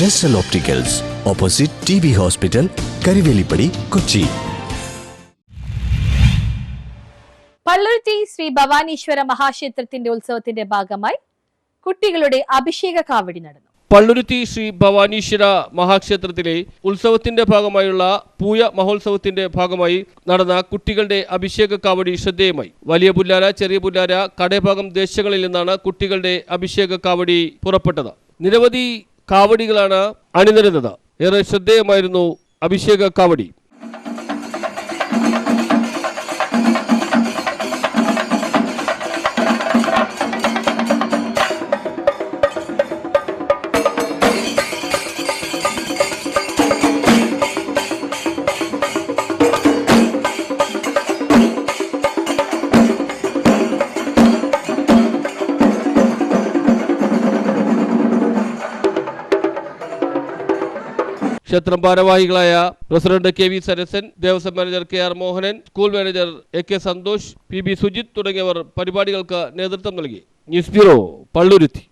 Jesal opticals opposite T B hospital Karuvelippady Kochi Palluruthy Shri Bhavaneeswara മഹാക്ഷേത്രത്തിന്റെ ഉത്സവത്തിന്റെ ഭാഗമായി കുട്ടികളുടെ അഭിഷേക കാവടി നടന്നു. പള്ളുരുത്തി ശ്രീ ഭവാനീശ്വര മഹാക്ഷേത്രത്തിലെ ഉത്സവത്തിന്റെ ഭാഗമായുള്ള പൂയ മഹോത്സവത്തിന്റെ ഭാഗമായി നടന്ന കുട്ടികളുടെ അഭിഷേക കാവടി ശ്രദ്ധേയമായി. വലിയ പുല്ലാര ചെറിയ പുല്ലാര കടയഭാഗം ദേശങ്ങളിൽ നിന്നാണ് കുട്ടികളുടെ അഭിഷേക കാവടി പുറപ്പെട്ടത്. നിരവധി കാവടികളാണ് അണിനിരുന്നത്. ഏറെ ശ്രദ്ധേയമായിരുന്നു അഭിഷേക കാവടി. ക്ഷേത്രം ഭാരവാഹികളായ president K V Sarasan Devaswom manager K R Mohanan school manager A K Santhosh P B Sujith തുടങ്ങിയവർ പരിപാടികൾക്ക് നേതൃത്വം നൽകി. News bureau Palluruthy.